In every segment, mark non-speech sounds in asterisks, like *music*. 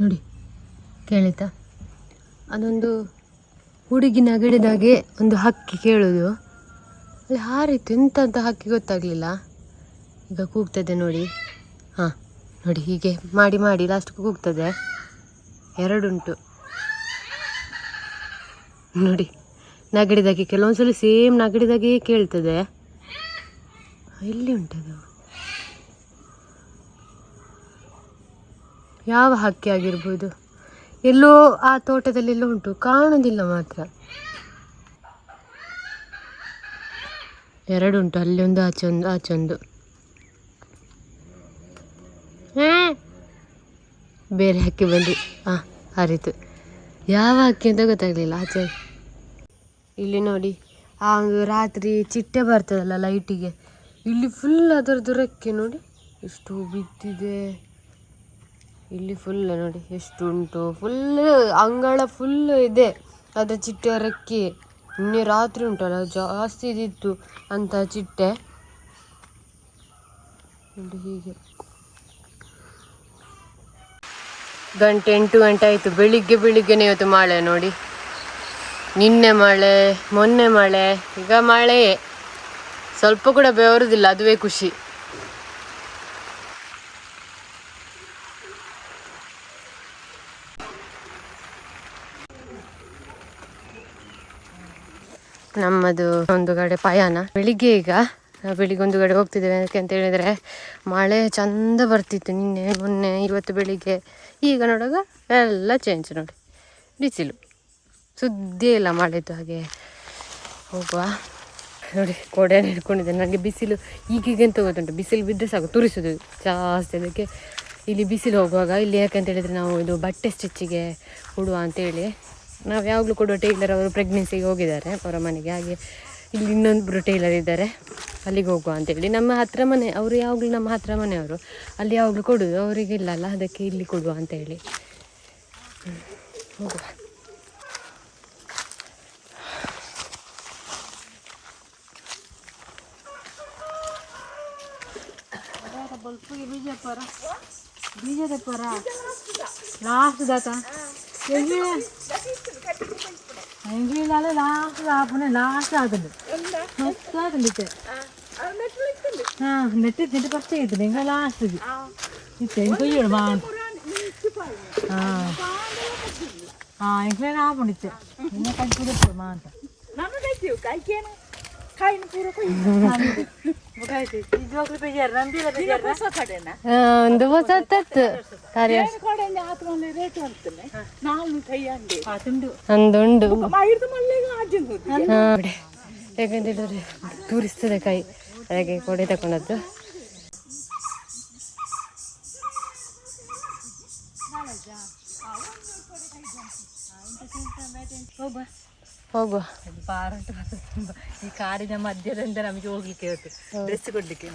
ನೋಡಿ, ಕೇಳಿತಾ? ಅದೊಂದು ಹುಡುಗಿ ನಗಡಿದಾಗೆ ಒಂದು ಹಕ್ಕಿ ಕೇಳೋದು. ಅಲ್ಲಿ ಹಾರಿತ್ತು ಎಂತ ಹಕ್ಕಿ ಗೊತ್ತಾಗಲಿಲ್ಲ. ಈಗ ಕೂಗ್ತದೆ ನೋಡಿ. ಹಾಂ, ನೋಡಿ, ಹೀಗೆ ಮಾಡಿ ಮಾಡಿ ಲಾಸ್ಟ್ ಕೂಗ್ತದೆ. ಎರಡುಂಟು. ನೋಡಿ, ನಗಡಿದಾಗೆ, ಕೆಲವೊಂದ್ಸಲ ಸೇಮ್ ನಗಡಿದಾಗೆ ಕೇಳ್ತದೆ. ಎಲ್ಲಿ ಉಂಟದು? ಯಾವ ಹಕ್ಕಿ ಆಗಿರ್ಬೋದು? ಎಲ್ಲೋ ಆ ತೋಟದಲ್ಲಿ ಎಲ್ಲೋ ಉಂಟು, ಕಾಣೋದಿಲ್ಲ ಮಾತ್ರ. ಎರಡು ಉಂಟು, ಅಲ್ಲಿ ಒಂದು ಆಚೆ ಒಂದು ಆಚೆ ಒಂದು ಬೇರೆ ಹಕ್ಕಿ ಬಂದು ಹಾಂ ಹರಿತು ಯಾವ ಹಕ್ಕಿ ಅಂತ ಗೊತ್ತಾಗಲಿಲ್ಲ, ಆಚೆ. ಇಲ್ಲಿ ನೋಡಿ, ಆ ಒಂದು ರಾತ್ರಿ ಚಿಟ್ಟೆ ಬರ್ತದಲ್ಲ ಲೈಟಿಗೆ ಇಲ್ಲಿ ಫುಲ್ ಅದರದ್ದು ರೆಕ್ಕೆ ನೋಡಿ, ಎಷ್ಟು ಬಿದ್ದಿದೆ. ಇಲ್ಲಿ ಫುಲ್ ನೋಡಿ ಎಷ್ಟು ಉಂಟು ಫುಲ್ ಅಂಗಳ ಫುಲ್ ಇದೆ. ಅದು ಚಿಟ್ಟೆ ರೆಕ್ಕೆ ನಿನ್ನೆ ರಾತ್ರಿ ಉಂಟಲ್ಲ ಜಾಸ್ತಿ ಇದಿತ್ತು ಅಂತ ಚಿಟ್ಟೆ. ನೋಡಿ ಹೀಗೆ. ಗಂಟೆ ಎಂಟು ಗಂಟೆ ಆಯ್ತು. ಬೆಳಿಗ್ಗೆ ಬೆಳಿಗ್ಗೆನೇ ಇವತ್ತು ಮಳೆ ನೋಡಿ. ನಿನ್ನೆ ಮಳೆ, ಮೊನ್ನೆ ಮಳೆ, ಈಗ ಮಳೆಯೇ. ಸ್ವಲ್ಪ ಕೂಡ ಬೆವರುದಿಲ್ಲ, ಅದುವೇ ಖುಷಿ. ನಮ್ಮದು ಒಂದು ಕಡೆ ಪಯಾನ ಬೆಳಿಗ್ಗೆ ಈಗ ಬೆಳಿಗ್ಗೆ ಒಂದು ಕಡೆ ಹೋಗ್ತಿದ್ದೇವೆ ಯಾಕೆ ಅಂತ ಹೇಳಿದ್ರೆ ಮಳೆ ಚಂದ ಬರ್ತಿತ್ತು ನಿನ್ನೆ, ಮೊನ್ನೆ, ಇವತ್ತು ಬೆಳಿಗ್ಗೆ. ಈಗ ನೋಡುವಾಗ ಎಲ್ಲ ಚೇಂಜ್ ನೋಡಿ. ಬಿಸಿಲು. ಸುದ್ದಿ ಇಲ್ಲ ಮಳೆದು ಹಾಗೆ. ಹೋಗುವ. ನೋಡಿ, ಕೊಡೆ ಹಿಡ್ಕೊಂಡಿದ್ದೆ ನನಗೆ ಬಿಸಿಲು ಈಗೀಗ ಎಂತ ಗೊತ್ತುಂಟು? ಬಿಸಿಲು ಬಿದ್ದರೆ ಸಾಕು, ತುರಿಸೋದು ಜಾಸ್ತಿ. ಅದಕ್ಕೆ ಇಲ್ಲಿ ಬಿಸಿಲು ಹೋಗುವಾಗ, ಇಲ್ಲಿ ಯಾಕಂತ ಹೇಳಿದರೆ ನಾವು ಇದು ಬಟ್ಟೆ ಸ್ಟಿಚ್ಚಿಗೆ ಕೊಡುವ ಅಂತೇಳಿ. ನಾವು ಯಾವಾಗಲೂ ಕೊಡುವ ಟೈಲರ್ ಅವರು ಪ್ರೆಗ್ನೆನ್ಸಿಗೆ ಹೋಗಿದ್ದಾರೆ, ಅವರ ಮನೆಗೆ. ಹಾಗೆ ಇಲ್ಲಿ ಇನ್ನೊಬ್ಬರು ಟೈಲರ್ ಇದ್ದಾರೆ. ಅಲ್ಲಿಗೆ ಹೋಗುವ ಅಂತೇಳಿ. ನಮ್ಮ ಹತ್ತಿರ ಮನೆ, ಅವರು ಯಾವಾಗಲೂ ನಮ್ಮ ಹತ್ತಿರ ಮನೆಯವರು. ಅಲ್ಲಿ ಯಾವಾಗಲೂ ಕೊಡೋದು, ಅವರಿಗೆ ಇಲ್ಲ ಅಲ್ಲ, ಅದಕ್ಕೆ ಇಲ್ಲಿ ಕೊಡುವ ಅಂತೇಳಿ. ಹೋಗುವ. ಬೀಜದ ಪರ. ಲಾಸ್ಟ್ ದಾತ. ಎಂಗಿಲಾಲೆ ಲಾಸ್ಟ್ ಆಪನೆ ಲಾಸ್ಟ್ ಆಗುದು ಮಸ್ತ್ ಆಗುಂಡಿತ್ತೆ ಹಾ ನೆಟ್ಟಿ ನೆಟ್ಟಿ ಫಸ್ಟ್ ಇತ್ತು ಎಂಗ ಲಾಸ್ಟ್ ಇದು ಇತ್ತೆ ಎಂಗ ಕೊಯ್ಯೋಡು ಮಾ ಅಂತ ಹಾ ಹಾ ಎಂಗ್ಲೇ ಆಪಣಿತ್ತೆ ಎಂಗ ಒಂದು ಹೊಸ ತತ್ತು ಕಾರ್ಯ. ಪಾತುಂಡು ಒಂದುಂಡು ಹಾ. ನೋಡಿ. ಯಾಕಂತ ಹೇಳಿದ್ರೆ ತೂರಿಸ್ತದೆ ಕೈ ಅದಕ್ಕೆ ಕೊಡೆ ತಕೊಂಡದ್ದು. ಹೋಗುವ ಹೋಗುವ ಈ ಕಾಡಿನ ಮಧ್ಯದಿಂದ ನಮಗೆ ಹೋಗ್ಲಿಕ್ಕೆ ಇವತ್ತು ಡ್ರೆಸ್ ಕೊಡ್ಲಿಕ್ಕೆ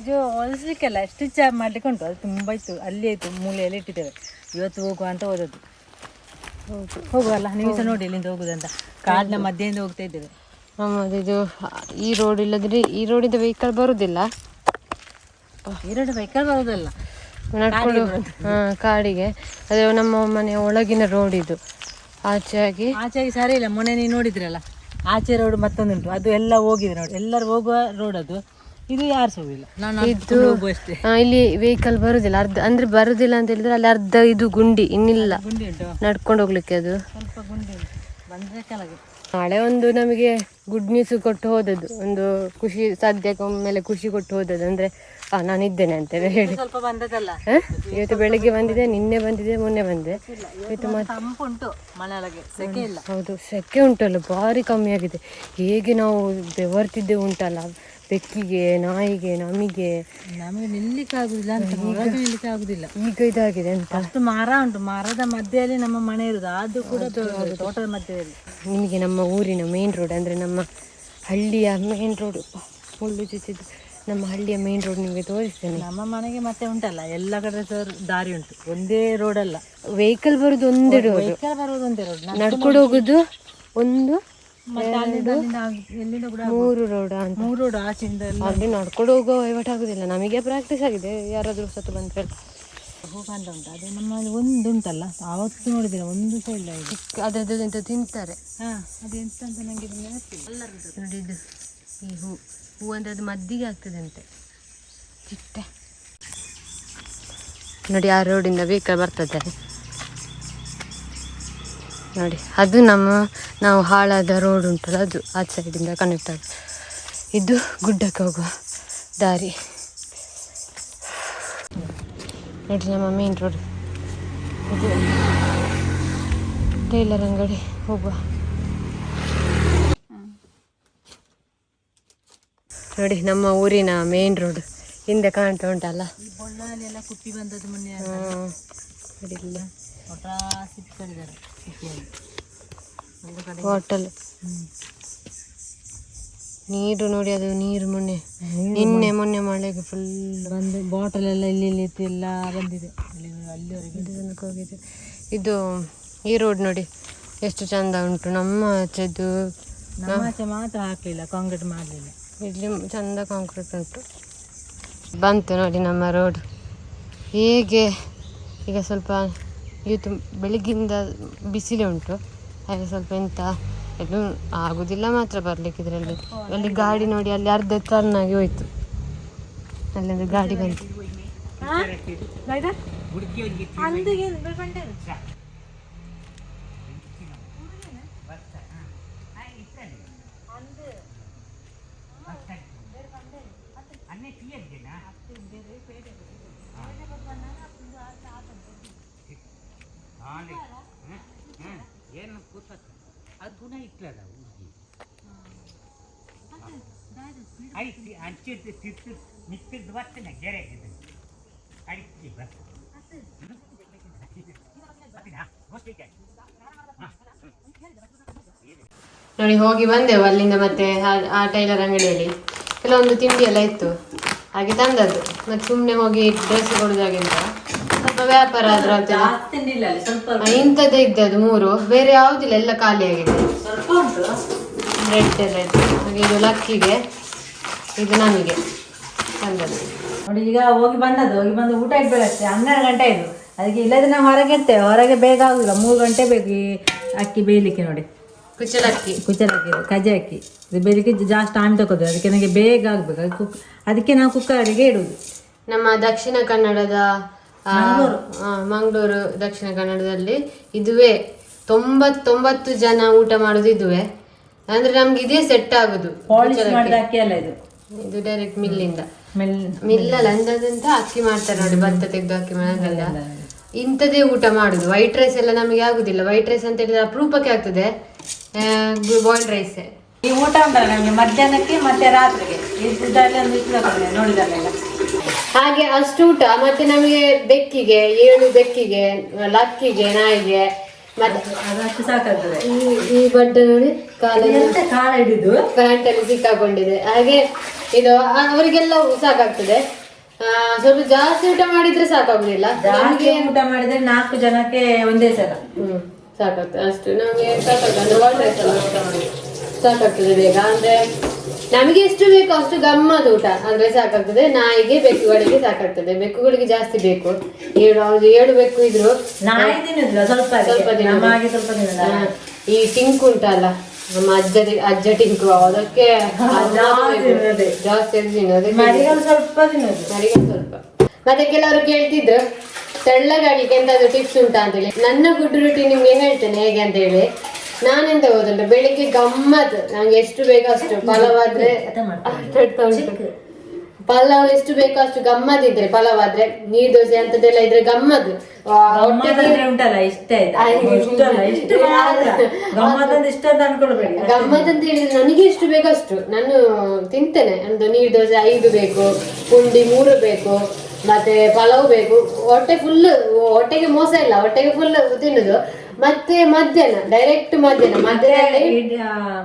ಇದು ಹೊಲಿಸ್ಲಿಕ್ಕೆಲ್ಲ ಸ್ಟಿಚ್ ಮಾಡ್ಲಿಕ್ಕೆ ಉಂಟು ಅದು ತುಂಬ ಇತ್ತು. ಅಲ್ಲಿ ಆಯ್ತು ಮೂಲೆಯಲ್ಲಿ ಇಟ್ಟಿದ್ದೇವೆ. ಇವತ್ತು ಹೋಗುವ ಅಂತ ಹೋದದ್ದು. ಹೌದು. ಹೋಗುವಲ್ಲ? ನೀವು ಸಹ ನೋಡಿ ಇಲ್ಲಿಂದ ಹೋಗುದಂತ. ಕಾಡಿನ ಮಧ್ಯದಿಂದ ಹೋಗ್ತಾ ಇದ್ದೇವೆ. ಇದು ಈ ರೋಡ್ ಇಲ್ಲದ್ರೆ ಈ ರೋಡಿಂದ ವೆಹಿಕಲ್ ಬರುದಿಲ್ಲ. ಎರಡು ವೆಹಿಕಲ್ ಬರೋದಲ್ಲ. ನಡ್ಕೊಂಡು ಕಾಡಿಗೆ ಅದೇ ನಮ್ಮ ಮನೆಯ ಒಳಗಿನ ರೋಡ್ ಇದು. ಆಚೆಯಾಗಿ. ಆಚೆಗೆ ಸರಿ ಇಲ್ಲ ಮೊನ್ನೆ ನೀವು ನೋಡಿದ್ರಲ್ಲ ಆಚೆ ರೋಡ್ ಮತ್ತೊಂದುಂಟು ಅದು ಎಲ್ಲ ಹೋಗಿದೆ ನೋಡಿ. ಎಲ್ಲರೂ ಹೋಗುವ ರೋಡ್ ಅದು. ಇದು ಯಾರು ಹೋಗಿಲ್ಲ ನಾನು ಅಷ್ಟೇ. ಇಲ್ಲಿ ವೆಹಿಕಲ್ ಬರುದಿಲ್ಲ. ಅರ್ಧ ಅಂದ್ರೆ ಬರುದಿಲ್ಲ ಅಂತ ಹೇಳಿದ್ರೆ ಅಲ್ಲಿ ಅರ್ಧ ಇದು ಗುಂಡಿ ಇನ್ನಿಲ್ಲ. ಗುಂಡಿ ಉಂಟು. ನಡ್ಕೊಂಡು ಹೋಗ್ಲಿಕ್ಕೆ ಅದು. ಸ್ವಲ್ಪ ಗುಂಡಿ ಉಂಟು. ಬಂದರೆ ಕೆಳಗೆ. ನಾಳೆ ಒಂದು ನಮಗೆ ಗುಡ್ ನ್ಯೂಸ್ ಕೊಟ್ಟು ಹೋದದ್ದು. ಒಂದು ಖುಷಿ ಸದ್ಯಕ್ಕೆ ಒಮ್ಮೆಲೆ ಖುಷಿ ಕೊಟ್ಟು ಹೋದದ್ದು. ಅಂದ್ರೆ ಆ ನಾನು ಇದ್ದೇನೆ ಅಂತೇಳಿ ಹೇಳಿ. ಸ್ವಲ್ಪ ಬಂದದಲ್ಲ? ಇವತ್ತು ಬೆಳಿಗ್ಗೆ ಬಂದಿದೆ ನಿನ್ನೆ ಬಂದಿದೆ ಮೊನ್ನೆ ಬಂದೆ ಇವತ್ತು ತಂಪುಂಟು ಮನೆಯೊಳಗೆ ಸೆಕೆ ಇಲ್ಲ. ಹೌದು ಸೆಕೆ ಉಂಟಲ್ಲ ಭಾರಿ ಕಮ್ಮಿ ಆಗಿದೆ. ಹೇಗೆ ನಾವು ಬೆವರ್ತಿದ್ದೆ ಉಂಟಲ್ಲ ಬೆಕ್ಕಿಗೆ ನಾಯಿಗೆ ನಮಿಗೆ. ನಮಗೆ ನಿಲ್ಲಿಕ್ಕೆ ಆಗುದಿಲ್ಲ ಅಂತ ಈಗ ಇದಾಗಿದೆ ಅಂತ. ಅಷ್ಟು ಮರ ಉಂಟು ಮರದ ಮಧ್ಯೆಯಲ್ಲಿ ನಮ್ಮ ಮನೆ ಇರುದು ಅದು ಕೂಡ ತೋಟದ ಮಧ್ಯದಲ್ಲಿ ನಿಮಗೆ ನಮ್ಮ ಊರಿನ ಮೇನ್ ರೋಡ್ ಅಂದರೆ ನಮ್ಮ ಹಳ್ಳಿಯ ಮೇನ್ ರೋಡ್ ಮುಳ್ಳು ಚುಚ್ಚಿದ್ದು ನಮ್ಮ ಹಳ್ಳಿಯ ಮೇನ್ ರೋಡ್ ನಿಮಗೆ ತೋರಿಸ್ತೇನೆ. ನಮ್ಮ ಮನೆಗೆ ಮತ್ತೆ ಉಂಟಲ್ಲ ಎಲ್ಲ ಕಡೆ ಸರ್ ದಾರಿ ಉಂಟು. ಒಂದೇ ರೋಡ್ ಅಲ್ಲ. ವೆಹಿಕಲ್ ಬರೋದು ಒಂದೇ ರೋಡ್ ವೆಹಿಕಲ್ ಬರೋದು ಒಂದೇ ರೋಡ್ ನಡ್ಕೊಂಡು ಹೋಗುದು ಒಂದು ಮತ್ತೆ ಅಲ್ಲಿಂದ ಅಲ್ಲಿಂದ ಎಲ್ಲಿಂದ ಕೂಡ ಮೂರು ರೋಡ್ ಅಂತ. ಮೂರು ರೋಡ್ ಆಚೆಯಿಂದ ಎಲ್ಲ. ಅಲ್ಲಿ ನಡ್ಕೊಂಡು ಹೋಗೋ ವಹಿವಾಟು ಆಗುದಿಲ್ಲ. ನಮಗೆ ಪ್ರಾಕ್ಟೀಸ್ ಆಗಿದೆ. ಯಾರಾದರೂ ಸತ್ತು ಬಂದ್ರೆ ಹೋಗಂತ ಉಂಟು. ಅದು ನಮ್ಮಲ್ಲಿ ಒಂದು ಉಂಟಲ್ಲ. ಆವತ್ತು ನೋಡಿದ್ರೆ ಒಂದು ಸೈಡ್ ಇಲ್ಲ ಇದು. ಅದ್ರದ್ದು ಎಂತ ತಿಂತಾರೆ. ಹಾ ಅದು ಎಂತ ಅಂತ ನನಗೆ ನೆನಪಿಲ್ಲ ನೋಡಿ ಇದು. ಈ ಹೂ ಹೂ ಅಂದ್ರೆ ಅದು ಮದ್ದಿಗೆ ಆಗ್ತದಂತೆ. ಚಿಟ್ಟೆ. ನೋಡಿ, ಆ ರೋಡಿಂದ ವೆಹಿಕಲ್ ಬರ್ತದೆ. ನೋಡಿ, ಅದು ನಮ್ಮ, ನಾವು ಹಾಳಾದ ರೋಡ್ ಉಂಟಲ್ಲ, ಅದು ಆ ಸೈಡಿಂದ ಕನೆಕ್ಟ್ ಆಗ, ಇದು ಗುಡ್ಡಕ್ಕೆ ಹೋಗುವ ದಾರಿ. ನೋಡಿ, ನಮ್ಮ ಮೇನ್ ರೋಡ್ ಇದು ಟೈಲರ್ ಅಂಗಡಿ ಹೋಗುವ. ನೋಡಿ ನಮ್ಮ ಊರಿನ ಮೇನ್ ರೋಡ್ ಹಿಂದೆ ಕಾಣ್ತಾ ಉಂಟಲ್ಲ? ಕುಪ್ಪಿ ಬಂದದ್ದು ಮೊನ್ನೆ ಹೋಟೆಲ್ ನೀರು ನೋಡಿ ಅದು ನೀರು ಮೊನ್ನೆ ನಿನ್ನೆ ಮೊನ್ನೆ ಮಳೆಗೆ ಫುಲ್ ಬಂದು ಬಾಟಲ್ ಎಲ್ಲ ಇಲ್ಲಿ ಇಲ್ಲಿ ಇತ್ತು ಎಲ್ಲ ಬಂದಿದೆ. ಅಲ್ಲಿ ಅಲ್ಲಿವರೆಗೆ ತನಕ ಹೋಗಿದೆ. ಇದು ಈ ರೋಡ್ ನೋಡಿ ಎಷ್ಟು ಚಂದ ಉಂಟು. ನಮ್ಮ ಆಚೆದು ನಮ್ಮ ಆಚೆ ಮಾತ್ರ ಹಾಕಲಿಲ್ಲ ಕಾಂಕ್ರೀಟ್ ಮಾಡಲಿಲ್ಲ. ಇಲ್ಲಿ ಚಂದ ಕಾಂಕ್ರೀಟ್ ಉಂಟು. ಬಂತು ನೋಡಿ ನಮ್ಮ ರೋಡ್ ಹೇಗೆ ಈಗ ಸ್ವಲ್ಪ ಇವತ್ತು ಬೆಳಗ್ಗಿಂದ ಬಿಸಿಲೇ ಉಂಟು. ಹಾಗೆ ಸ್ವಲ್ಪ ಎಂತ ಎಲ್ಲೂ ಆಗುದಿಲ್ಲ ಮಾತ್ರ ಬರ್ಲಿಕ್ಕೆ ಇದರಲ್ಲಿ. ಅಲ್ಲಿ ಗಾಡಿ ನೋಡಿ ಅಲ್ಲಿ ಅರ್ಧ ಟರ್ನ್ ಆಗಿ ಹೋಯ್ತು. ಅಲ್ಲೊಂದು ಗಾಡಿ ಬಂತು. ಪುನಃ ಇಟ್ಲದ ಐತಿ ಅಂಚಿದ್ದು ತಿರ್ತು ನಿತ್ತಿದ್ದು ಬರ್ತೇನೆ ಗೆರೆ ಅಡಿಕೆ ಬಸ್ ನೋಡಿ ಹೋಗಿ ಬಂದೆವು ಅಲ್ಲಿಂದ ಮತ್ತೆ ಆ- ಟೈಲರ್ ಅಂಗಡಿಯಲ್ಲಿ. ಕೆಲವೊಂದು ತಿಂಡಿ ಎಲ್ಲ ಇತ್ತು. ಹಾಗೆ ತಂದದ್ದು. ಮತ್ತೆ ಸುಮ್ಮನೆ ಹೋಗಿ ಡ್ರೆಸ್ ಕೊಡುದಾಗಿಂತ. ಸ್ವಲ್ಪ ವ್ಯಾಪಾರ ಆದ್ರೆ ಇಂಥದ್ದೇ ಇದ್ದದ್ದು ಮೂರು. ಬೇರೆ ಯಾವುದಿಲ್ಲ ಎಲ್ಲ ಖಾಲಿ ಆಗಿದೆ ರೆಡ್ ರೆಡ್ ಹಾಗೆ ಇದು ಲಕ್ಕಿಗೆ ಇದು ನಮಗೆ. ತಂದದ್ದು ನೋಡಿ ಈಗ ಹೋಗಿ ಬಂದದ್ದು. ಹೋಗಿ ಬಂದು ಊಟ ಇಡ್ಬೇಕಷ್ಟೇ ಹನ್ನೆರಡು ಗಂಟೆ ಇದು ಅದಕ್ಕೆ ಇಲ್ಲದ್ರೆ ನಾವು ಹೊರಗೆ ಇರ್ತೇವೆ ಹೊರಗೆ ಬೇಗ ಆಗುದಿಲ್ಲ. ಮೂರು ಗಂಟೆ ಬೇಕು ಈ ಅಕ್ಕಿ ಬೇಯಲಿಕ್ಕೆ ನೋಡಿ. ಕುಚಲಕ್ಕಿ ಕುಚಲಕ್ಕಿ ಕಜೆ ಅಕ್ಕಿ ಇದು ಬೇಯಲಿಕ್ಕೆ ಜಾಸ್ತಿ ಟೈಮ್ ತಗೋದು. ಅದಕ್ಕೆ ನನಗೆ ಬೇಗ ಆಗ್ಬೇಕು. ಅದಕ್ಕೆ ಕುಕ್ ಅದಕ್ಕೆ ನಾವು ಕುಕ್ಕರಿಗೆ ಇಡುದು. ನಮ್ಮ ದಕ್ಷಿಣ ಕನ್ನಡದ ಮಂಗಳೂರು ದಕ್ಷಿಣ ಕನ್ನಡದಲ್ಲಿ ಇದುವೇ ತೊಂಬತ್ತೊಂಬತ್ತು ಜನ ಊಟ ಮಾಡೋದು ಇದುವೇ. ಅಂದ್ರೆ ನಮ್ಗೆ ಇದೇ ಸೆಟ್ ಆಗುದು ಪಾಲಿಶ್ ಮಾಡಿದ ಅಕ್ಕಿ ಅಲ್ಲ ಇದು? ಇದು ಡೈರೆಕ್ಟ್ ಮಿಲ್ಲಿಂದ ಮಿಲ್ ಅಲ್ಲ ಅಂದದಂತ ಅಕ್ಕಿ ಮಾಡ್ತಾರೆ ನೋಡಿ ಭತ್ತ ತೆಗೆದು ಅಕ್ಕಿ ಮಾಡೋದಲ್ಲ ಇಂಥದೇ ಊಟ ಮಾಡುದು. ವೈಟ್ ರೈಸ್ ಎಲ್ಲ ನಮಗೆ ಆಗುದಿಲ್ಲ. ವೈಟ್ ರೈಸ್ ಅಂತ ಹೇಳಿದ್ರೆ ಅಪರೂಪಕ್ಕೆ ಆಗ್ತದೆ. ಬಾಯ್ಲ್ಡ್ ರೈಸ್ ಈ ಊಟ ಉಂಟಲ್ಲ ನಮಗೆ ಮಧ್ಯಾಹ್ನಕ್ಕೆ ಮತ್ತೆ ರಾತ್ರಿಗೆ. ಇದರಲ್ಲಿ ಒಂದು ಇಷ್ಟು ತಗೊಂಡೆ ನೋಡಿದಲ್ಲೆಲ್ಲ. ಹಾಗೆ ಅಷ್ಟು ಊಟ ಮತ್ತೆ ನಮಗೆ ಬೆಕ್ಕಿಗೆ ಏಳು ಬೆಕ್ಕಿಗೆ ಲಕ್ಕಿಗೆ ನಾಯಿಗೆ ಅದಷ್ಟು ಸಾಕಾಗ್ತದೆ. ಈ ಬಟ್ಟೆ ನೋಡಿ ಕಾಲಲ್ಲಿ ಕಾಲ ಹಿಡಿದು? ಪ್ಯಾಂಟ್ ಅಲ್ಲಿ ಸಿಕ್ಕಾಕೊಂಡಿದೆ. ಹಾಗೆ ಇದು ಅವರಿಗೆಲ್ಲ ಸಾಕಾಗ್ತದೆ. ಸ್ವಲ್ಪ ಜಾಸ್ತಿ ಊಟ ಮಾಡಿದ್ರೆ ಸಾಕಾಗುದಿಲ್ಲ. ಊಟ ಮಾಡಿದ್ರೆ ನಾಲ್ಕು ಜನಕ್ಕೆ ಒಂದೇ ಸಲ. ಹ್ಮ್ ಸಾಕಾಗ್ತದೆ ಅಷ್ಟು ನಮಗೆ ಸಾಕಾಗ್ತದೆ. ಸಾಕಾಗ್ತದೆ ಬೇಗ. ಅಂದ್ರೆ ನಮಗೆ ಎಷ್ಟು ಬೇಕು ಅಷ್ಟು ಗಮ್ಮತ್ ಊಟ. ಅಂದ್ರೆ ಸಾಕಾಗ್ತದೆ. ನಾಯಿಗೆ ಬೆಕ್ಕುಗಳಿಗೆ ಸಾಕಾಗ್ತದೆ. ಬೆಕ್ಕುಗಳಿಗೆ ಜಾಸ್ತಿ ಬೇಕು. ಏಳು ಅವ್ರು ಏಳು ಬೆಕ್ಕು ಇದ್ರು ನಾಯಿ ತಿನ್ನುದಿಲ್ಲ ಸ್ವಲ್ಪ ಸ್ವಲ್ಪ. ದಿನ ಹಾಗೆ ಸ್ವಲ್ಪ ಈ ಟಿಂಕು ಉಂಟಲ್ಲ ನಮ್ಮ ಅಜ್ಜ ಅಜ್ಜ ಟಿಂಕು ಅದಕ್ಕೆ ಅದು ಜಾಸ್ತಿ. ತಿನ್ನೋದೆ. ಮರಿಗಳು ಸ್ವಲ್ಪ ತಿನ್ನೋದು. ಮರಿಗಳು ಸ್ವಲ್ಪ. ಮತ್ತೆ ಕೆಲವರು ಕೇಳ್ತಿದ್ರು ತೆಳ್ಳಗಾಗ್ಲಿಕ್ಕೆ ಎಂತಾದ್ರು ಟಿಪ್ಸ್ ಉಂಟಾ ಅಂತ ಹೇಳಿ. ನನ್ನ ಫುಡ್ ರೊಟ್ಟಿ ನಿಮ್ಗೆ ಹೇಳ್ತೇನೆ ಹೇಗೆ ಅಂತ ಹೇಳಿ. ನಾನೆಂತ ಹೋದಲ್ಲ ಬೆಳಿಗ್ಗೆ ಗಮ್ಮತ್. ನಂಗೆ ಎಷ್ಟು ಬೇಕೋ ಅಷ್ಟು. ಪಲಾವ್ ಆದ್ರೆ. ಪಲಾವ್ ಎಷ್ಟು ಬೇಕೋ ಅಷ್ಟು ಗಮ್ಮತ್ ಇದ್ರೆ ಪಲಾವ್ ಆದ್ರೆ. ನೀರ್ ದೋಸೆ ಅಂತದೆಲ್ಲ ಇದ್ರೆ ಗಮ್ಮತ್. ಗಮ್ಮತ್ ಅಂತ ಹೇಳಿದ್ರೆ ನನಗೆ ಎಷ್ಟು ಬೇಕೋ ಅಷ್ಟು. ನಾನು ತಿಂತೇನೆ. ಒಂದು ನೀರ್ ದೋಸೆ ಐದು ಬೇಕು ಪುಂಡಿ ಮೂರು ಬೇಕು ಮತ್ತೆ ಪಲಾವ್ ಬೇಕು. ಹೊಟ್ಟೆ ಫುಲ್ ಹೊಟ್ಟೆಗೆ ಮೋಸ ಇಲ್ಲ. ಹೊಟ್ಟೆಗೆ ಫುಲ್ ತಿನ್ನುದು. ಮತ್ತೆ ಮಧ್ಯಾಹ್ನ ಡೈರೆಕ್ಟ್ ಮಧ್ಯಾಹ್ನ. ಮಧ್ಯಾಹ್ನ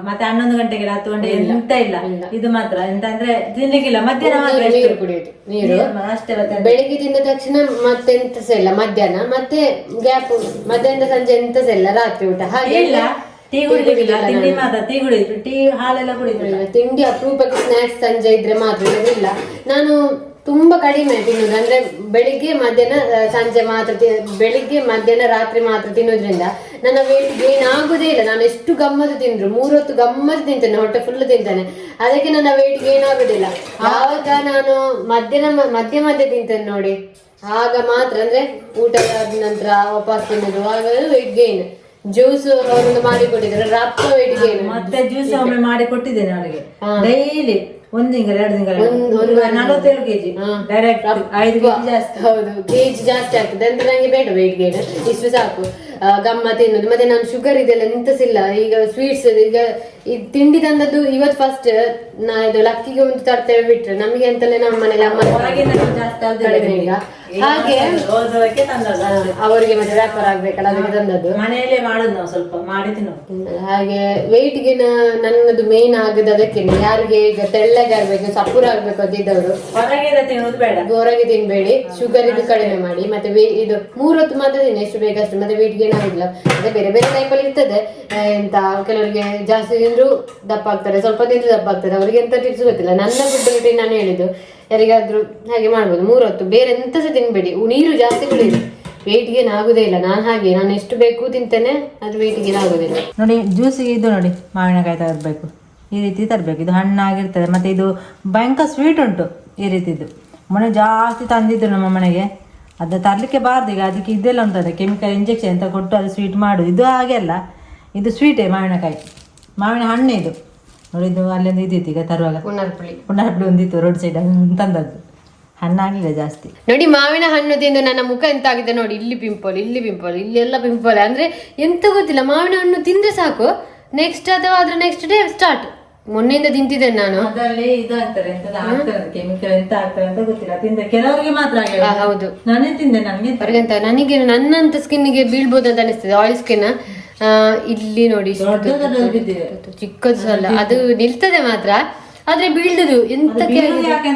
ಮತ್ತೆ ಹನ್ನೊಂದು ಗಂಟೆಗೆ ಹತ್ತು ಗಂಟೆ ಎಂತ ಇಲ್ಲ. ಇದು ಮಾತ್ರ. ಎಂತ ಅಂದ್ರೆ ತಿನ್ಲಿಕ್ಕಿಲ್ಲ. ಮಧ್ಯಾಹ್ನ ನೀರು ಕುಡಿಯುದು ನೀರು. ಅಷ್ಟೇ ಮತ್ತೆ ಬೆಳಿಗ್ಗೆ ತಿಂದ ತಕ್ಷಣ ಮತ್ತೆ ಎಂತ ಸಹ ಇಲ್ಲ ಮಧ್ಯಾಹ್ನ. ಮತ್ತೆ ಗ್ಯಾಪ್ ಮಧ್ಯಾಹ್ನ ಸಂಜೆ ಎಂತ ಸಹ ಇಲ್ಲ ರಾತ್ರಿ ಊಟ. ಹಾಗೆ ಇಲ್ಲ ಟೀ ಕುಡಿಲಿಕ್ಕಿಲ್ಲ. ತಿಂಡಿ ಮಾತ್ರ ಟೀ ಕುಡಿದ್ರು ಟೀ ಹಾಲೆಲ್ಲ ಕುಡಿದ್ರು ತಿಂಡಿ ಅಪರೂಪಕ್ಕೆ ಸ್ನಾಕ್ಸ್ ಸಂಜೆ ಇದ್ರೆ ಮಾತ್ರ ಇಲ್ಲ. ನಾನು ತುಂಬಾ ಕಡಿಮೆ ತಿನ್ನುದು. ಅಂದ್ರೆ ಬೆಳಿಗ್ಗೆ ಮಧ್ಯಾಹ್ನ ಸಂಜೆ ಮಾತ್ರ ಬೆಳಿಗ್ಗೆ ಮಧ್ಯಾಹ್ನ ರಾತ್ರಿ ಮಾತ್ರ ತಿನ್ನೋದ್ರಿಂದ ನನ್ನ ವೇಟ್ ಗೇನ್ ಆಗುದೇ ಇಲ್ಲ. ನಾನು ಎಷ್ಟು ಗಮ್ಮತ್ ತಿಂದ್ರು ಮೂರೊತ್ತು ಗಮ್ಮತ್ ತಿಂತೇನೆ ಹೊಟ್ಟೆ ಫುಲ್ ತಿಂತೇನೆ. ಅದಕ್ಕೆ ನನ್ನ ವೇಟ್ ಗೇನ್ ಆಗುದಿಲ್ಲ ಆವಾಗ ನಾನು ಮಧ್ಯಾಹ್ನ ಮಧ್ಯ ಮಧ್ಯ ತಿಂತೇನೆ ನೋಡಿ. ಆಗ ಮಾತ್ರ ಅಂದ್ರೆ ಊಟ ಆದ ನಂತರ ವಾಪಸ್ ತಿನ್ನೋದು. ಆಗ ವೇಟ್ ಗೇನ್ ಜ್ಯೂಸ್ ಅವರೊಂದು ಮಾಡಿ ಕೊಟ್ಟಿದ್ದಾರೆ. ರಪ್ಪ ವೇಟ್ ಗೇನ್ ಮತ್ತೆ ಜ್ಯೂಸ್ ಒಮ್ಮೆ ಮಾಡಿ ಕೊಟ್ಟಿದ್ದೇನೆ ನನಗೆ ಡೈಲಿ ಒಂದ್ ತಿಂಗಳು ಎರಡು ತಿಂಗಳು ನಲವತ್ತೇಳು ಕೆಜಿ. ಡೈರೆಕ್ಟ್ ಐದು ಕೆಜಿ ಜಾಸ್ತಿ. ಹೌದು ಕೆಜಿ ಜಾಸ್ತಿ ಆಗ್ತದೆ. ಅಂದ್ರೆ ನಂಗೆ ಬೇಡ ವೇಟ್ ಗೇನ್ ಇಷ್ಟು ಸಾಕು. ಆ, ಗಮ್ಮ ತಿನ್ನೋದು. ಮತ್ತೆ ನಾನು ಶುಗರ್ ಇದೆಲ್ಲ ನಿಂತಸಿಲ್ಲ. ಈಗ ಸ್ವೀಟ್ಸ್ ಈಗ ಈ ತಿಂಡಿ ತಂದದ್ದು ಇವತ್ತು ಫಸ್ಟ್ ನಾ ಇದು ಲಕ್ಕಿಗೆ ಒಂದು ತರ್ತೇವೆ ಬಿಟ್ರೆ ನಮಗೆ ಅಂತಲೇ ನಮ್ಮ ಮನೇಲಿ ಅಮ್ಮ ಕಡಿಮೆ ಈಗ ಹಾಗೆ ಅವರಿಗೆ ಮತ್ತೆ ವ್ಯಾಪಾರ ಆಗ್ಬೇಕಲ್ಲ ಅದಕ್ಕೆ ತಂದದ್ದು. ಮನೆಯಲ್ಲೇ ಮಾಡುದು ನಾವು ಸ್ವಲ್ಪ ಮಾಡಿ ತಿನ್ನೋದು. ಹಾಗೆ weight ಗೆ ನನ್ನದು ಮೇನ್ ಆಗದ ಅದಕ್ಕೆ ಯಾರಿಗೆ ಈಗ ತೆಳ್ಳಗಾಗ್ಬೇಕು ಸಪೂರ ಆಗ್ಬೇಕು ಅದಿದ್ದವರು ಹೊರಗೆ ತಿನ್ನೋದು ಬೇಡ. ಹೊರಗೆ ತಿನ್ಬೇಡಿ. ಶುಗರ್ ಇದು ಕಡಿಮೆ ಮಾಡಿ. ಮತ್ತೆ ಇದು ಮೂರೊತ್ತು ಮಾತ್ರ ತಿನ್ನಿ ಎಷ್ಟು ಬೇಕಷ್ಟು. ಮತ್ತೆ ವೇಟ್ ಗೇನ್ ಅದೇ ಬೇರೆ ಬೇರೆ ಅಲ್ಲಿ ಇರ್ತದೆ. ಎಂತ, ಕೆಲವರಿಗೆ ಜಾಸ್ತಿ ತಿಂದ್ರು ದಪ್ಪ ಆಗ್ತಾರೆ, ಸ್ವಲ್ಪ ತಿಂದ್ರು ದಪ್ಪ ಆಗ್ತಾರೆ. ಅವರಿಗೆ ಎಂತ ಟಿಪ್ಸ್ ಗೊತ್ತಿಲ್ಲ. ನನ್ನ ಫುಡ್ ರೂಟೀನ್ ನಾನು ಹೇಳಿದ್ದು, ಯಾರಿಗಾದ್ರೂ ಹಾಗೆ ಮಾಡ್ಬೋದು. ಮೂರೊತ್ತು, ಬೇರೆ ಎಂತ ಸಹ ತಿನ್ಬೇಡಿ. ಉ- ನೀರು ಜಾಸ್ತಿ ಕುಡಿಯಿರಿ. ವೆಯ್ಟ್ ಗೇನ್ ಆಗುದೇ ಇಲ್ಲ. ನಾನು ಹಾಗೆ, ನಾನು ಎಷ್ಟು ಬೇಕು ತಿಂತೇನೆ, ಅದು ವೆಯ್ಟ್ ಗೇನ್ ಆಗುದಿಲ್ಲ ನೋಡಿ ಜ್ಯೂಸಿಗೆ ಇದು ನೋಡಿ, ಮಾವಿನಕಾಯಿ ತರಬೇಕು. ಈ ರೀತಿ ತರಬೇಕು. ಇದು ಹಣ್ಣಾಗಿರ್ತದೆ. ಮತ್ತೆ ಇದು ಭಯಂಕರ ಸ್ವೀಟ್ ಉಂಟು, ಈ ರೀತಿದು. ಮೊನ್ನೆ ಜಾಸ್ತಿ ತಂದಿದ್ರು ನಮ್ಮ ಮನೆಗೆ. ಅದು ತರಲಿಕ್ಕೆ ಬಾರ್ದು. ಈಗ ಅದಕ್ಕೆ ಇದೆಲ್ಲ ಉಂಟದ ಕೆಮಿಕಲ್ ಇಂಜೆಕ್ಷನ್ ಅಂತ ಕೊಟ್ಟು ಅದು ಸ್ವೀಟ್ ಮಾಡು. ಇದು ಹಾಗೆ ಅಲ್ಲ ಇದು ಸ್ವೀಟೇ ಮಾವಿನಕಾಯಿ. ಮಾವಿನ ಹಣ್ಣು ಇದು. ನೋಡಿ ಇದು ಅಲ್ಲೊಂದು ಇದ್ದಿತ್ತು ಈಗ ತರುವಾಗ. ಪುನರ್ಪುಳಿ. ಪುನರ್ಪುಳಿ ಒಂದಿತ್ತು ರೋಡ್ ಸೈಡ್ *laughs* ತಂದದ್ದು. ಹಣ್ಣಾಗಲಿಲ್ಲ ಜಾಸ್ತಿ. ನೋಡಿ ಮಾವಿನ ಹಣ್ಣು ತಿಂದು ನನ್ನ ಮುಖ ಎಂತ ಆಗಿದೆ ನೋಡಿ. ಇಲ್ಲಿ ಪಿಂಪಲ್ ಇಲ್ಲಿ ಪಿಂಪಲ್ ಇಲ್ಲಿ ಎಲ್ಲ ಪಿಂಪಲ್ ಅಂದ್ರೆ ಎಂತ ಗೊತ್ತಿಲ್ಲ ಮಾವಿನ ಹಣ್ಣು ತಿಂದ್ರೆ ಸಾಕು. ನೆಕ್ಸ್ಟ್ ಅಥವಾ ಅದ್ರ ನೆಕ್ಸ್ಟ್ ಡೇ ಸ್ಟಾರ್ಟ್ ಮೊನ್ನೆಯಿಂದ ತಿಂತಿದ್ದೇನೆ ನಾನು. ಅದರಲ್ಲಿ ಇದು ಎಂತದ ಕೆಮಿಕಲ್ ಎಂತ ಆಗ್ತಾರೆ ಅಂತ ಗೊತ್ತಿಲ್ಲ. ತಿಂದ ಕೆಲವರಿಗೆ ಮಾತ್ರ ಆಗಿಲ್ಲ ಹೌದು. ನಾನೇ ತಿಂದೆ ನನಗೆ ಅವ್ರಿಗಂತ ನನಗೆ ನನ್ನಂತ ಸ್ಕಿನ್ಗೆ ಬೀಳ್ಬೋದು ಅಂತ ಅನಿಸ್ತದೆ ಆಯಿಲ್ ಸ್ಕಿನ್ ಇಲ್ಲಿ ನೋಡಿ ಚಿಕ್ಕದು ಅಲ್ಲ ಅದು ನಿಲ್ತದೆ ಮಾತ್ರ ಆದ್ರೆ ಬೀಳ್ದುದು ಎಂತ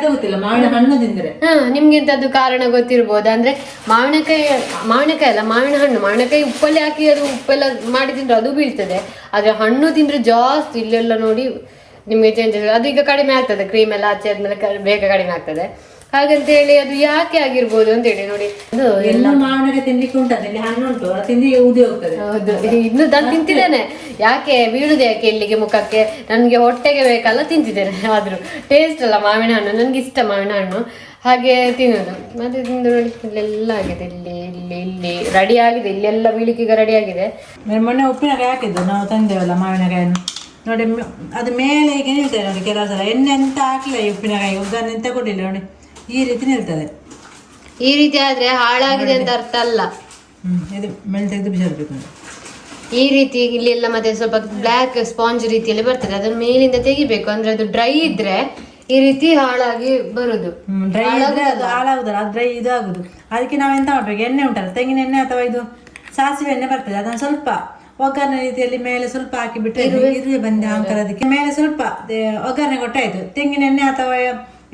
ಗೊತ್ತಿಲ್ಲ ಮಾವಿನ ಹಣ್ಣು ತಿಂದ್ರೆ. ಹಾ ನಿಮ್ಗೆ ಎಂತದ್ದು ಕಾರಣ ಗೊತ್ತಿರ್ಬೋದು ಅಂದ್ರೆ ಮಾವಿನಕಾಯಿ ಮಾವಿನಕಾಯಿ ಅಲ್ಲ ಮಾವಿನ ಹಣ್ಣು ಮಾವಿನಕಾಯಿ ಉಪ್ಪಲ್ಲಿ ಹಾಕಿ ಅದು ಉಪ್ಪೆಲ್ಲ ಮಾಡಿ ತಿಂದ್ರೆ ಅದು ಬೀಳ್ತದೆ ಆದ್ರೆ ಹಣ್ಣು ತಿಂದ್ರೆ ಜಾಸ್ತಿ ಇಲ್ಲೆಲ್ಲ ನೋಡಿ ನಿಮ್ಗೆ ಚೇಂಜ್ ಅದು ಈಗ ಕಡಿಮೆ ಆಗ್ತದೆ ಕ್ರೀಮ್ ಎಲ್ಲ ಹಚ್ಚಿ ಆದ್ಮೇಲೆ ಬೇಗ ಕಡಿಮೆ ಆಗ್ತದೆ. ಹಾಗಂತ ಹೇಳಿ ಅದು ಯಾಕೆ ಆಗಿರ್ಬೋದು ಅಂತ ಹೇಳಿ ನೋಡಿ. ಅದು ಎಲ್ಲ ಮಾವಿನಕಾಯಿ ತಿನ್ಲಿಕ್ಕೆ ಉಂಟು ಇಲ್ಲಿ ಹಣ್ಣು ಉಂಟು ಅದು ತಿಂದಿ ಊದಿ ಹೋಗ್ತದೆ. ಹೌದು ಇನ್ನು ನಾನು ತಿಂತಿದ್ದೇನೆ. ಯಾಕೆ? ಬೀಳುದು ಯಾಕೆ ಇಲ್ಲಿಗೆ ಮುಖಕ್ಕೆ? ನನಗೆ ಹೊಟ್ಟೆಗೆ ಬೇಕಲ್ಲ ತಿಂತಿದ್ದೇನೆ ಆದ್ರೂ. ಟೇಸ್ಟ್ ಅಲ್ಲ ಮಾವಿನ ಹಣ್ಣು ನನಗೆ ಇಷ್ಟ ಮಾವಿನ ಹಣ್ಣು ಹಾಗೆ ತಿನ್ನೋದು. ಮತ್ತೆ ತಿಂದು ನೋಡಿ ಇಲ್ಲೆಲ್ಲ ಆಗಿದೆ ಇಲ್ಲಿ ಇಲ್ಲಿ ಇಲ್ಲಿ ರೆಡಿ ಆಗಿದೆ ಇಲ್ಲೆಲ್ಲ ಬೀಳಿಕೆಗೆ ರೆಡಿ ಆಗಿದೆ. ಮೊನ್ನೆ- ಮೊನ್ನೆ ಉಪ್ಪಿನಕಾಯಿ ಹಾಕಿದ್ದು ನಾವು ತಂದೇವಲ್ಲ ಮಾವಿನಕಾಯನ್ನು ನೋಡಿ ಅದು ಮೇಲೆ ಹೀಗೆ ನಿಲ್ತದೆ ನೋಡಿ ಕೆಲವು ಸಲ. ಎಣ್ಣೆ ಎಂತ ಹಾಕಲಿಲ್ಲ ಈ ಉಪ್ಪಿನಕಾಯಿ ಉಗ್ಗನ್ನು ಎಂತ ಕೊಡಿಲ್ಲ ನೋಡಿ. ಈ ರೀತಿ ನಿಲ್ತದೆ. ಈ ರೀತಿ ಆದ್ರೆ ಹಾಳಾಗಿದೆ ಅಂತ ಅರ್ಥ ಅಲ್ಲ. ಇದು ಮೇಲೆ ತೆಗೆದು ಬಿಸಾಡಬೇಕು ಈ ರೀತಿ ಇಲ್ಲಿ ಎಲ್ಲ ಮತ್ತೆ ಸ್ವಲ್ಪ ಬ್ಲ್ಯಾಕ್ ಸ್ಪಾಂಜ್ ರೀತಿಯಲ್ಲಿ ಬರ್ತದೆ. ಅದನ್ನ ಮೇಲಿಂದ ತೆಗಿಬೇಕು. ಅಂದ್ರೆ ಅದು ಡ್ರೈ ಇದ್ರೆ ಈ ರೀತಿ ಹಾಳಾಗಿ ಬರುದು. ಡ್ರೈ ಆದ್ರೆ ಅದು ಹಾಳಾಗುದಲ್ಲ. ಅದು ಡ್ರೈ ಇದಾಗುದು. ಅದಕ್ಕೆ ನಾವೆಂತ ಎಂತ ಮಾಡ್ಬೇಕು? ಎಣ್ಣೆ ಉಂಟಲ್ಲ ತೆಂಗಿನ ಎಣ್ಣೆ ಅಥವಾ ಇದು ಸಾಸಿವೆ ಎಣ್ಣೆ ಬರ್ತದೆ. ಅದನ್ನು ಸ್ವಲ್ಪ ಒಗ್ಗರಣೆ ರೀತಿಯಲ್ಲಿ ಮೇಲೆ ಸ್ವಲ್ಪ ಹಾಕಿ ಬಿಟ್ಟು ಇರುವೆ. ಬಂದೆ ಅದಕ್ಕೆ ಮೇಲೆ ಸ್ವಲ್ಪ ಒಗ್ಗರಣೆ ಕೊಟ್ಟಾಯ್ತು. ತೆಂಗಿನ ಎಣ್ಣೆ ಅಥವಾ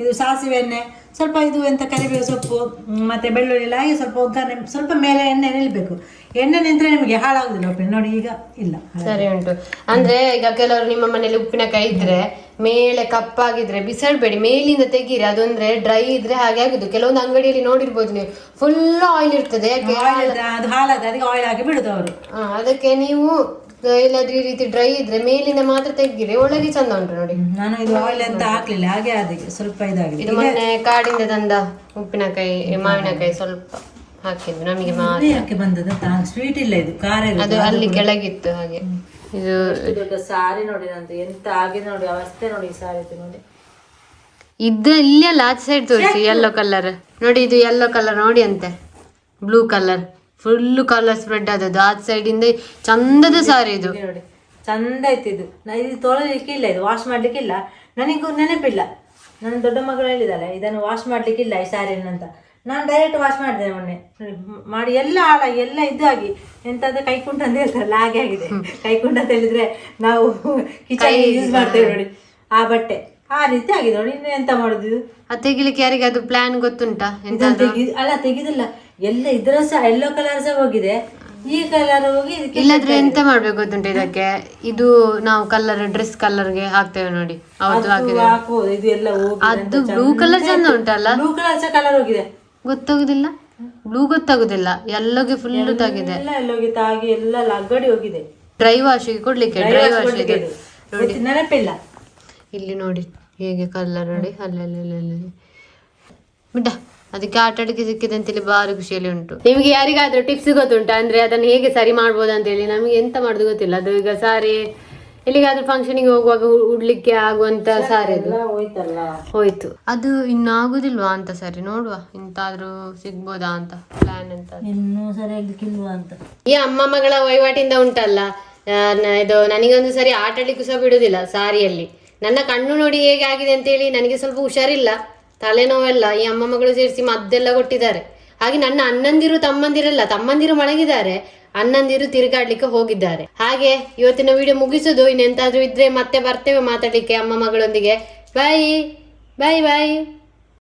ಇದು ಸಾಸಿವೆ ಎಣ್ಣೆ ಸ್ವಲ್ಪ ಇದು ಎಂತ ಕರಿಬೇವು ಸೊಪ್ಪು ಮತ್ತೆ ಬೆಳ್ಳುಳ್ಳಿ ಎಲ್ಲ ಹಾಗೆ ಸ್ವಲ್ಪ ಒಗ್ಗರಣೆ ಸ್ವಲ್ಪ ಮೇಲೆ ಎಣ್ಣೆ ನಿಲ್ಬೇಕು. ಎಣ್ಣೆ ನಿಂತರೆ ನಿಮಗೆ ಹಾಳಾಗುದಿಲ್ಲ ಉಪ್ಪಿನ. ನೋಡಿ ಈಗ ಇಲ್ಲ ಸರಿ ಉಂಟು. ಅಂದ್ರೆ ಈಗ ಕೆಲವರು ನಿಮ್ಮ ಮನೇಲಿ ಉಪ್ಪಿನಕಾಯಿ ಇದ್ರೆ ಮೇಲೆ ಕಪ್ಪಾಗಿದ್ರೆ ಬಿಸಾಡ್ಬೇಡಿ. ಮೇಲಿಂದ ತೆಗೀರಿ. ಅದೊಂದ್ರೆ ಡ್ರೈ ಇದ್ರೆ ಹಾಗೆ ಆಗುದು. ಕೆಲವೊಂದು ಅಂಗಡಿಯಲ್ಲಿ ನೋಡಿರ್ಬೋದು ನೀವು. ಫುಲ್ ಆಯಿಲ್ ಇರ್ತದೆ. ಅದು ಹಾಳಾದ ಅದಕ್ಕೆ ಆಯಿಲ್ ಹಾಕಿ ಬಿಡುದು ಅವರು. ಆ, ಅದಕ್ಕೆ ನೀವು ಎಲ್ಲಾದ್ರೂ ಈ ರೀತಿ ಡ್ರೈ ಇದ್ರೆ ಮೇಲಿಂದ ಮಾತ್ರ ತೆಗ್ದಿರಿ ಒಳಗೆ ಚಂದ ಉಂಟು ನೋಡಿ. ನಾನು ಇದು ಆಯಿಲ್ ಅಂತ ಹಾಕ್ಲಿಲ್ಲ ಹಾಗೆ ಅದಕ್ಕೆ ಸ್ವಲ್ಪ ಇದಾಗಿದೆ. ಇದು ಮೊನ್ನೆ ಕಾಡಿಂದ ತಂದ ಉಪ್ಪಿನಕಾಯಿ ಮಾವಿನಕಾಯಿ ಸ್ವಲ್ಪ ಹಾಕಿದ್ದು ನಮಗೆ ಮಾತ್ರ. ಯಾಕೆ ಬಂದದ ಸ್ವೀಟ್ ಇಲ್ಲ ಇದು ಖಾರ ಇಲ್ಲ ಅದು ಅಲ್ಲಿ ಕೆಳಗಿತ್ತು ಹಾಗೆ. ಇದು ದೊಡ್ಡ ಸಾರಿ ನೋಡಿ ನಂದು ಎಂತ ಆಗಿದೆ ನೋಡಿ ಅವಸ್ಥೆ ನೋಡಿ ಈ ಸಾರಿ ನೋಡಿ. ಇದು ಇಲ್ಲಿ ಅಲ್ಲ ಆಚೆ ಸೈಡ್ ತೋರಿಸಿ ಯೆಲ್ಲೋ ಕಲರ್ ನೋಡಿ ಇದು ಯೆಲ್ಲೋ ಕಲರ್ ನೋಡಿ ಅಂತೆ. Blue colour full colour spread ಆದದ್ದು ಆ ಸೈಡ್ ಇಂದ ಚಂದದ ಸಾರಿ ಇದು. ನೋಡಿ. ಚಂದ ಐತಿ ಇದು. ನಾ ಇದು ತೊಳಲಿಕ್ಕೆ ಇಲ್ಲ ಇದು ವಾಶ್ ಮಾಡ್ಲಿಕ್ಕೆ ಇಲ್ಲ. ನನಗೂ ನೆನಪಿಲ್ಲ. ನನ್ನ ದೊಡ್ಡ ಮಗಳು ಹೇಳಿದಾಳೆ ಇದನ್ನು ವಾಶ್ ಮಾಡ್ಲಿಕ್ಕೆ ಇಲ್ಲ ಈ ಸ್ಯಾರಿನಂತ ನಾನು ಡೈರೆಕ್ಟ್ ವಾಶ್ ಮಾಡಿದೆ ಮೊನ್ನೆ. ಮಾಡಿ ಎಲ್ಲ ಹಾಳಾಗಿ ಎಲ್ಲ ಇದಾಗಿ. ಎಂತಂದ್ರೆ ಕೈಕುಂಟ ಅಂತ ಹೇಳ್ತಾರಲ್ಲ ಹಾಗೆ ಆಗಿದೆ. *laughs* ಕೈಕುಂಟ ಅಂತ ಹೇಳಿದ್ರೆ ನಾವು ಕಿಚನ್ ಯೂಸ್ ಮಾಡ್ತೇವೆ ನೋಡಿ. ಆ ಬಟ್ಟೆ. ಆ ರೀತಿ ಆಗಿದೆ ನೋಡಿ. ಇನ್ನು ಎಂತ ಮಾಡುದು ಅದು ತೆಗಿಲಿಕ್ಕೆ ಯಾರಿಗೆ ಅದು ಪ್ಲಾನ್ ಗೊತ್ತುಂಟಾ ಎಂತ ಅಲ್ಲ ತೆಗಿದಿಲ್ಲ. ಎಲ್ಲ ಇದ್ರ ಸಹ ಎಲ್ಲೋ ಕಲರ್ ಸಹ ಹೋಗಿದೆ. ಈ ಕಲರ್ ಹೋಗಿ ಇದಕ್ಕೆ ಇಲ್ಲದ್ರೆ ಎಂತ ಮಾಡ್ಬೇಕು ಗೊತ್ತುಂಟು ಇದಕ್ಕೆ? ಇದು ನಾವು ಕಲರ್ ಡ್ರೆಸ್ ಕಲರ್ಗೆ ಹಾಕ್ತೇವೆ ನೋಡಿ. ಅವತ್ತು ಹಾಕಿದೆ ಹಾಕ್ಬೋದು ಇದು ಎಲ್ಲ ಹೋಗಿ ಅದು ಬ್ಲೂ ಕಲರ್ ಚಂದ ಉಂಟಲ್ಲ? ಬ್ಲೂ ಕಲರ್ ಸಹ ಕಲರ್ ಹೋಗಿದೆ. ಗೊತ್ತಾಗುದಿಲ್ಲ? ಬ್ಲೂ ಗೊತ್ತಾಗುದಿಲ್ಲ. ಎಲ್ಲೋಗಿ ಫುಲ್ ತಾಗಿದೆ ಎಲ್ಲ ಎಲ್ಲ ಹೋಗಿ ತಾಗಿ ಎಲ್ಲ ಹೋಗಿದೆ. ಡ್ರೈ ವಾಶಿಗೆ ಕೊಡ್ಲಿಕ್ಕೆ ಡ್ರೈ ವಾಶ್ ನೋಡಿ. ನೆನಪಿಲ್ಲ ಇಲ್ಲಿ. ನೋಡಿ ಹೇಗೆ ಕಲರ್ ನೋಡಿ. ಅಲ್ಲಲ್ಲಿ ಬಿಡ ಅದಕ್ಕೆ ಆಟ ಆಡಕ್ಕೆ ಸಿಕ್ಕಿದೆ ಅಂತೇಳಿ ಬಾರಿ ಖುಷಿಯಲ್ಲಿ ಉಂಟು. ನಿಮ್ಗೆ ಯಾರಿಗಾದ್ರೂ ಟಿಪ್ಸ್ ಗೊತ್ತುಂಟ? ಅಂದ್ರೆ ಅದನ್ನು ಹೇಗೆ ಸರಿ ಮಾಡ್ಬೋದು ಅಂತೇಳಿ ನಮಗೆ ಎಂತ ಮಾಡುದು ಗೊತ್ತಿಲ್ಲ. ಅದು ಈಗ ಸಾರಿ ಎಲ್ಲಿಗಾದ್ರೂ ಫಂಕ್ಷನಿಗೆ ಹೋಗುವಾಗ ಉಡ್ಲಿಕ್ಕೆ ಆಗುವಂತ ಸಾರಿ ಅದು. ಹೋಯ್ತಲ್ಲ? ಹೋಯ್ತು. ಅದು ಇನ್ನು ಆಗುದಿಲ್ವಾ ಅಂತ ಸರಿ ನೋಡುವ. ಇಂತಾದ್ರೂ ಸಿಗ್ಬೋದಾ ಅಂತ ಪ್ಲಾನ್ ಅಂತ. ಇನ್ನೂ ಸರಿಯಾಗ್ಲಿಕ್ಕಿಲ್ವಾ ಅಂತ. ಈ ಅಮ್ಮ ಮಗಳ ವಹಿವಾಟಿಂದ ಉಂಟಲ್ಲ ಇದು ನನಗೊಂದು ಸರಿ ಆಟಾಡ್ಲಿಕ್ಕೂ ಸಹ ಬಿಡುದಿಲ್ಲ ಸಾರಿಯಲ್ಲಿ. ನನ್ನ ಕಣ್ಣು ನೋಡಿ ಹೇಗೆ ಆಗಿದೆ ಅಂತೇಳಿ ನನಗೆ ಸ್ವಲ್ಪ ಹುಷಾರಿಲ್ಲ. ತಲೆನೋವೆಲ್ಲ, ಈ ಅಮ್ಮ ಮಗಳು ಸೇರಿಸಿ ಮದ್ದೆಲ್ಲ ಕೊಟ್ಟಿದ್ದಾರೆ. ಹಾಗೆ ನನ್ನ ಅಣ್ಣಂದಿರು ತಮ್ಮಂದಿರಲ್ಲ, ತಮ್ಮಂದಿರು ಮಳಗಿದ್ದಾರೆ ಅಣ್ಣಂದಿರು ತಿರುಗಾಡ್ಲಿಕ್ಕೆ ಹೋಗಿದ್ದಾರೆ. ಹಾಗೆ ಇವತ್ತಿನ ವಿಡಿಯೋ ಮುಗಿಸೋದು, ಇನ್ನೆಂತಾದ್ರೂ ಇದ್ರೆ ಮತ್ತೆ ಬರ್ತೇವೆ ಮಾತಾಡ್ಲಿಕ್ಕೆ ಅಮ್ಮ ಮಗಳೊಂದಿಗೆ. ಬಾಯ್ ಬಾಯ್ ಬಾಯ್